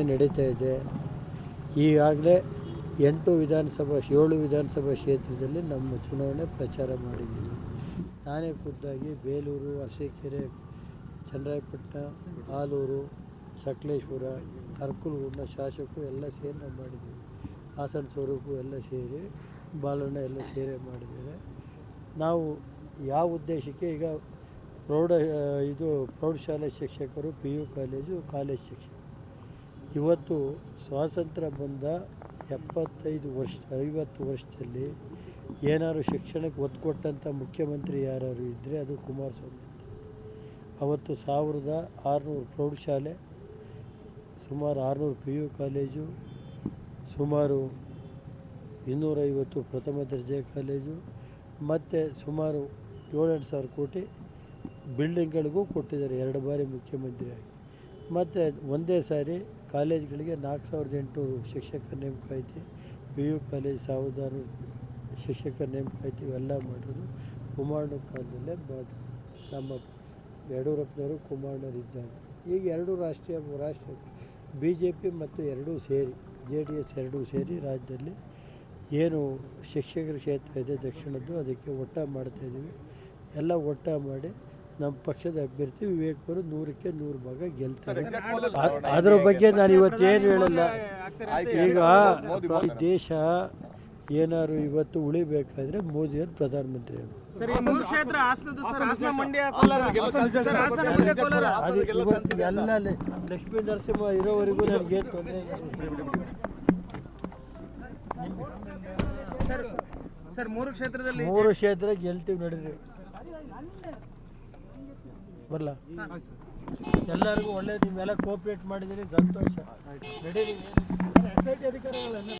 ಚುನಾವಣೆ ನಡೀತಾ ಇದೆ. ಈಗಾಗಲೇ ಎಂಟು ವಿಧಾನಸಭಾ, ಏಳು ವಿಧಾನಸಭಾ ಕ್ಷೇತ್ರದಲ್ಲಿ ನಮ್ಮ ಚುನಾವಣೆ ಪ್ರಚಾರ ಮಾಡಿದ್ದೀವಿ. ನಾನೇ ಖುದ್ದಾಗಿ ಬೇಲೂರು, ಅರಸೀಕೆರೆ, ಚನ್ನರಾಯಪಟ್ಟಣ ಆಲೂರು ಸಕಲೇಶ್ಪುರ ಅರಕಲಗೂಡಿನ ಶಾಸಕರು ಎಲ್ಲ ಸೇರಿ ನಾವು ಮಾಡಿದ್ದೀವಿ. ಹಾಸನ ಸ್ವರೂಪು ಎಲ್ಲ ಸೇರಿ, ಬಾಲಣ್ಣ ಎಲ್ಲ ಸೇರಿ ಮಾಡಿದ್ದಾರೆ. ನಾವು ಯಾವ ಉದ್ದೇಶಕ್ಕೆ ಈಗ ಪ್ರೌಢ, ಇದು ಪ್ರೌಢಶಾಲೆ ಶಿಕ್ಷಕರು, ಪಿ ಯು ಕಾಲೇಜು, ಕಾಲೇಜ್ ಶಿಕ್ಷಕರು. ಇವತ್ತು ಸ್ವಾತಂತ್ರ್ಯ ಬಂದ ಎಪ್ಪತ್ತೈದು ವರ್ಷ ಐವತ್ತು ವರ್ಷದಲ್ಲಿ ಏನಾದ್ರು ಶಿಕ್ಷಣಕ್ಕೆ ಒತ್ತು ಕೊಟ್ಟಂಥ ಮುಖ್ಯಮಂತ್ರಿ ಯಾರಾದ್ರು ಇದ್ದರೆ ಅದು ಕುಮಾರಸ್ವಾಮಿ ಅಂತ. ಅವತ್ತು ಸಾವಿರದ ಆರುನೂರು ಪ್ರೌಢಶಾಲೆ, ಸುಮಾರು ಆರುನೂರು ಪಿ ಯು ಕಾಲೇಜು, ಸುಮಾರು ಇನ್ನೂರೈವತ್ತು ಪ್ರಥಮ ದರ್ಜೆ ಕಾಲೇಜು, ಮತ್ತು ಸುಮಾರು ಏಳೆಂಟು ಸಾವಿರ ಕೋಟಿ ಬಿಲ್ಡಿಂಗ್ಗಳಿಗೂ ಕೊಟ್ಟಿದ್ದಾರೆ ಎರಡು ಬಾರಿ ಮುಖ್ಯಮಂತ್ರಿಯಾಗಿ. ಮತ್ತು ಒಂದೇ ಸಾರಿ ಕಾಲೇಜ್ಗಳಿಗೆ ನಾಲ್ಕು ಸಾವಿರದ ಎಂಟು ಶಿಕ್ಷಕರ ನೇಮಕ ಐತಿ ಪಿ ಯು ಕಾಲೇಜ್ ಸಾವಿರದ ಶಿಕ್ಷಕರ ನೇಮಕ ಐತಿ ಇವೆಲ್ಲ ಮಾಡೋದು ಕುಮಾರಣ್ಣ ಕಾಲದಲ್ಲೇ ಮಾಡಿ ನಮ್ಮ ಯಡಿಯೂರಪ್ಪನವರು ಕುಮಾರಣ್ಣವ್ರು ಇದ್ದಾಗ ಈಗ ಎರಡೂ ರಾಷ್ಟ್ರೀಯ, ರಾಷ್ಟ್ರ ಬಿ ಜೆ ಪಿ ಮತ್ತು ಎರಡೂ ಸೇರಿ, ಜೆ ಡಿ ಎಸ್ ಎರಡೂ ಸೇರಿ ರಾಜ್ಯದಲ್ಲಿ ಏನು ಶಿಕ್ಷಕರ ಕ್ಷೇತ್ರ ಇದೆ ದಕ್ಷಿಣದ್ದು, ಅದಕ್ಕೆ ಒಟ್ಟ ಮಾಡ್ತಾಯಿದ್ದೀವಿ ಎಲ್ಲ ಒಟ್ಟ ಮಾಡಿ ನಮ್ಮ ಪಕ್ಷದ ಅಭ್ಯರ್ಥಿ ವಿವೇಕ್ ಅವರು ನೂರಕ್ಕೆ ನೂರು ಭಾಗ ಗೆಲ್ತಾರೆ. ಅದರ ಬಗ್ಗೆ ನಾನು ಇವತ್ತೇನು ಹೇಳಲ್ಲ. ಈಗ ಈ ದೇಶ ಏನಾದ್ರು ಇವತ್ತು ಉಳಿಬೇಕಾದ್ರೆ ಮೋದಿಯವರು ಪ್ರಧಾನಮಂತ್ರಿ ಅವರು ಸರ್ ಈ ಮೂರು ಕ್ಷೇತ್ರ ಹಾಸನದ್ದು ಸರ್ ಹಾಸನ ಮಂಡ್ಯ ಕೋಲಾರ. ಸರ್ ಹಾಸನ ಮಂಡ್ಯ ಕೋಲಾರ. ಅದು ಇವತ್ತು ಎಲ್ಲ ಲಕ್ಷ್ಮೀ ನರಸಿಂಹ ಇರೋವರೆಗೂ ನನಗೆ ತೊಂದರೆ ಸರ್ ಸರ್ ಮೂರು ಕ್ಷೇತ್ರದಲ್ಲಿ ಮೂರು ಕ್ಷೇತ್ರ ಗೆಲ್ತೀವಿ ನಡೀರಿ. ಬರಲ್ಲ ಎಲ್ಲರಿಗೂ ಒಳ್ಳೇದು ನೀವೆಲ್ಲ ಕೋಪ್ರೇಟ್ ಮಾಡಿದಿರಿ ಸಂತೋಷ. ರೆಡಿ ಎಸ್ ಐ ಟಿ ಅಧಿಕಾರಿಗಳನ್ನ